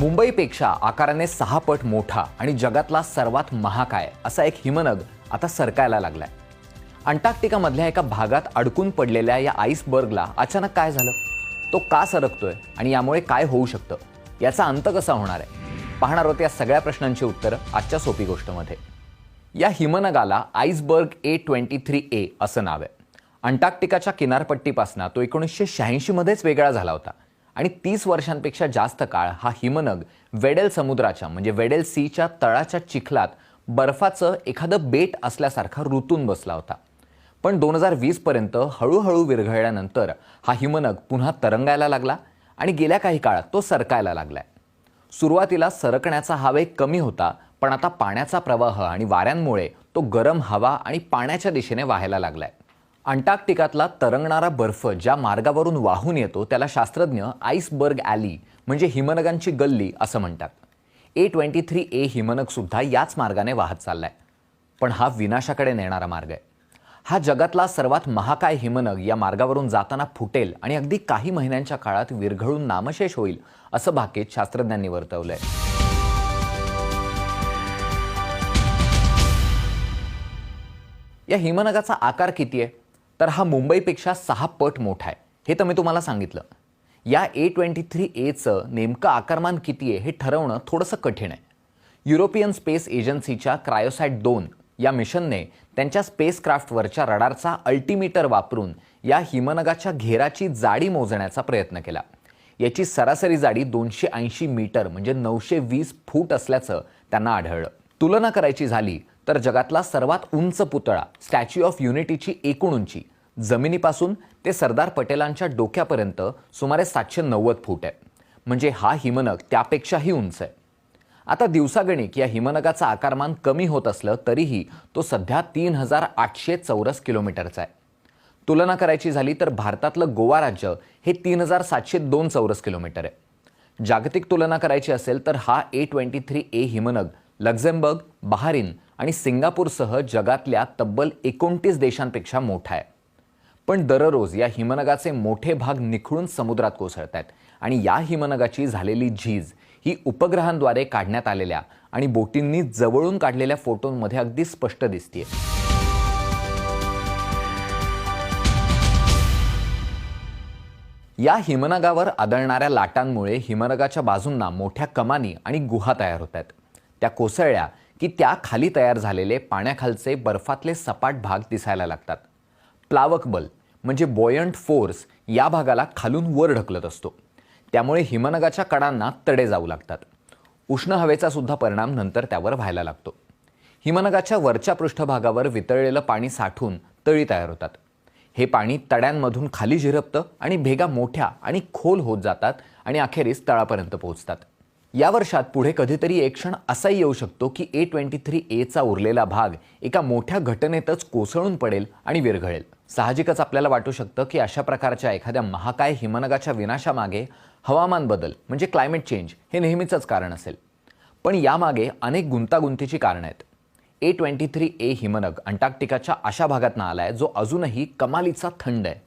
मुंबईपेक्षा आकाराने सहा पट मोठा आणि जगातला सर्वात महाकाय असा एक हिमनग आता सरकायला लागलाय. अंटार्क्टिकामधल्या एका भागात अडकून पडलेल्या या आईसबर्गला अचानक काय झालं? तो का सरकतोय आणि यामुळे काय होऊ शकतं? याचा अंत कसा होणार आहे? पाहणार आहोत या सगळ्या प्रश्नांची उत्तरं आजच्या सोपी गोष्टमध्ये. या हिमनगाला iceberg A twenty three A असं नाव आहे. अंटार्क्टिकाच्या किनारपट्टीपासून तो एकोणीसशे शहाऐंशीमध्येच वेगळा झाला होता. आणि तीस वर्षांपेक्षा जास्त काळ हा हिमनग वेडेल समुद्राच्या म्हणजे वेडेल सीच्या तळाच्या चिखलात बर्फाचं एखादं बेट असल्यासारखा रुतून बसला होता. पण दोन हजार वीसपर्यंत हळूहळू विरघळल्यानंतर हा हिमनग पुन्हा तरंगायला लागला आणि गेल्या काही काळात तो सरकायला लागलाय. सुरुवातीला सरकण्याचा हा वेग कमी होता पण आता पाण्याचा प्रवाह आणि वाऱ्यांमुळे तो गरम हवा आणि पाण्याच्या दिशेने वाहायला लागलाय. अंटार्क्टिकातला तरंगणारा बर्फ ज्या मार्गावरून वाहून येतो त्याला शास्त्रज्ञ आईसबर्ग ॲली म्हणजे हिमनगांची गल्ली असं म्हणतात. ए ट्वेंटी थ्री ए हिमनगसुद्धा याच मार्गाने वाहत चाललाय. पण हा विनाशाकडे नेणारा मार्ग आहे. हा जगातला सर्वात महाकाय हिमनग या मार्गावरून जाताना फुटेल आणि अगदी काही महिन्यांच्या काळात विरघळून नामशेष होईल असं भाकीत शास्त्रज्ञांनी वर्तवलंय. या हिमनगाचा आकार किती आहे? तर हा मुंबईपेक्षा सहा पट मोठा आहे. हे तर मी तुम्हाला सांगितलं. या ए ट्वेंटी थ्री एचं नेमकं आकारमान किती आहे हे ठरवणं थोडंसं कठीण आहे. युरोपियन स्पेस एजन्सीच्या क्रायोसॅट दोन या मिशनने त्यांच्या स्पेसक्राफ्टवरच्या रडारचा अल्टीमीटर वापरून या हिमनगाच्या घेराची जाडी मोजण्याचा प्रयत्न केला. याची सरासरी जाडी दोनशे ऐंशी मीटर म्हणजे नऊशे वीस फूट असल्याचं त्यांना आढळलं. तुलना करायची झाली तर जगातला सर्वात उंच पुतळा स्टॅच्यू ऑफ युनिटीची एकूण उंची जमिनीपासून ते सरदार पटेलांच्या डोक्यापर्यंत सुमारे सातशे नव्वद फूट आहे. म्हणजे हा हिमनग त्यापेक्षाही उंच आहे. आता दिवसागणिक या हिमनगाचं आकारमान कमी होत असलं तरीही तो सध्या तीन हजार आठशे चौरस किलोमीटरचा आहे. तुलना करायची झाली तर भारतातलं गोवा राज्य हे तीन हजार सातशे दोन चौरस किलोमीटर आहे. जागतिक तुलना करायची असेल तर हा ए ट्वेंटी थ्री ए हिमनग लक्झेंबर्ग बहारीन आणि सिंगापूरसह जगातल्या तब्बल एकोणतीस देशांपेक्षा मोठा आहे. पण दररोज या हिमनगाचे मोठे भाग निखळून समुद्रात कोसळत आहेत आणि या हिमनगाची झालेली झीज ही उपग्रहांद्वारे काढण्यात आलेल्या आणि बोटींनी जवळून काढलेल्या फोटोंमध्ये अगदी स्पष्ट दिसते या हिमनगावर आदळणाऱ्या लाटांमुळे हिमनगाच्या बाजूंना मोठ्या कमानी आणि गुहा तयार होत आहेत त्या कोसळल्या की त्या खाली तयार झालेले पाण्याखालचे बर्फातले सपाट भाग दिसायला लागतात. प्लावक बल म्हणजे बॉयंट फोर्स या भागाला खालून वर ढकलत असतो. त्यामुळे हिमनगाच्या कडांना तडे जाऊ लागतात. उष्ण हवेचा सुद्धा परिणाम नंतर त्यावर व्हायला लागतो. हिमनगाच्या वरच्या पृष्ठभागावर वितळलेलं पाणी साठून तळी तयार होतात. हे पाणी तड्यांमधून खाली झिरपतं आणि भेगा मोठ्या आणि खोल होत जातात आणि अखेरीस तळापर्यंत पोहोचतात. या वर्षात पुढे कधीतरी एक क्षण असाही येऊ शकतो की ए ट्वेंटी थ्री एचा उरलेला भाग एका मोठ्या घटनेतच कोसळून पडेल आणि विरघळेल. साहजिकच आपल्याला वाटू शकतं की अशा प्रकारच्या एखाद्या महाकाय हिमनगाच्या विनाशामागे हवामान बदल म्हणजे क्लायमेट चेंज हे नेहमीचंच कारण असेल. पण यामागे अनेक गुंतागुंतीची कारणं आहेत. ए ट्वेंटी थ्री ए हिमनग अंटार्क्टिकाच्या अशा भागातनं आहे जो अजूनही कमालीचा थंड आहे.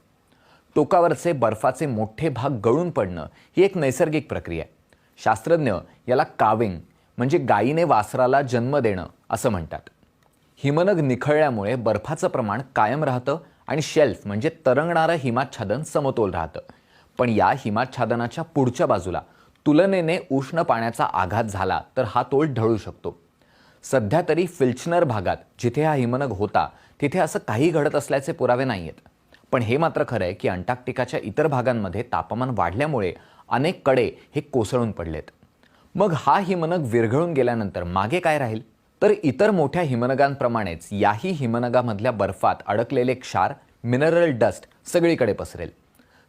टोकावरचे बर्फाचे मोठे भाग गळून पडणं ही एक नैसर्गिक प्रक्रिया आहे. शास्त्रज्ञ याला काविंग म्हणजे गायीने वासराला जन्म देणं असं म्हणतात. हिमनग निखळल्यामुळे बर्फाचं प्रमाण कायम राहतं आणि शेल्फ म्हणजे तरंगणारं हिमाच्छादन समतोल राहतं. पण या हिमाच्छादनाच्या पुढच्या बाजूला तुलनेने उष्ण पाण्याचा आघात झाला तर हा तोल ढळू शकतो. सध्या तरी फिल्चनर भागात जिथे हा हिमनग होता तिथे असं काही घडत असल्याचे पुरावे नाही आहेत पण हे मात्र खरं आहे की अंटार्क्टिकाच्या इतर भागांमध्ये तापमान वाढल्यामुळे अनेककडे हे कोसळून पडलेत. मग हा हिमनग विरघळून गेल्यानंतर मागे काय राहील? तर इतर मोठ्या हिमनगांप्रमाणेच याही हिमनगामधल्या बर्फात अडकलेले क्षार मिनरल डस्ट सगळीकडे पसरेल.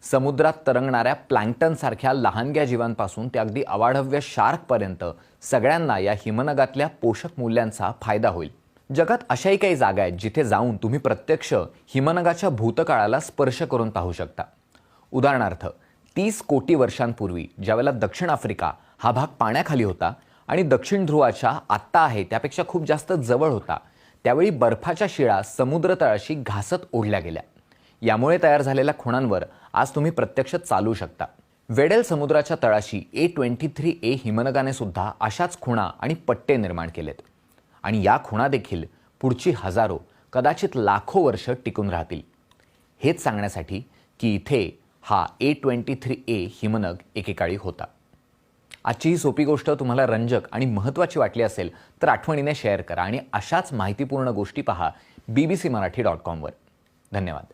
समुद्रात तरंगणाऱ्या प्लँक्टनसारख्या लहानग्या जीवांपासून ते अगदी अवाढव्य शार्कपर्यंत सगळ्यांना या हिमनगातल्या पोषक मूल्यांचा फायदा होईल. जगात अशाही काही जागा आहेत जिथे जाऊन तुम्ही प्रत्यक्ष हिमनगाच्या भूतकाळाला स्पर्श करून पाहू शकता. उदाहरणार्थ तीस कोटी वर्षांपूर्वी ज्यावेळेला दक्षिण आफ्रिका हा भाग पाण्याखाली होता आणि दक्षिण ध्रुवाच्या आत्ता आहे त्यापेक्षा खूप जास्त जवळ होता त्यावेळी बर्फाच्या शिळा समुद्रतळाशी घासत ओढल्या गेल्या. यामुळे तयार झालेल्या खुणांवर आज तुम्ही प्रत्यक्ष चालू शकता. वेडेल समुद्राच्या तळाशी ए ट्वेंटी थ्री ए हिमनगाने सुद्धा अशाच खुणा आणि पट्टे निर्माण केलेत. आणि या खुणा देखील पुढची हजारो कदाचित लाखो वर्ष टिकून राहतील. हेच सांगण्यासाठी की इथे हा ए ट्वेंटी थ्री ए हिमनग एकेकाळी होता. आजची ही सोपी गोष्ट तुम्हाला रंजक आणि महत्त्वाची वाटली असेल तर आठवणीने शेअर करा आणि अशाच माहितीपूर्ण गोष्टी पहा B B C Marathi dot कॉमवर धन्यवाद.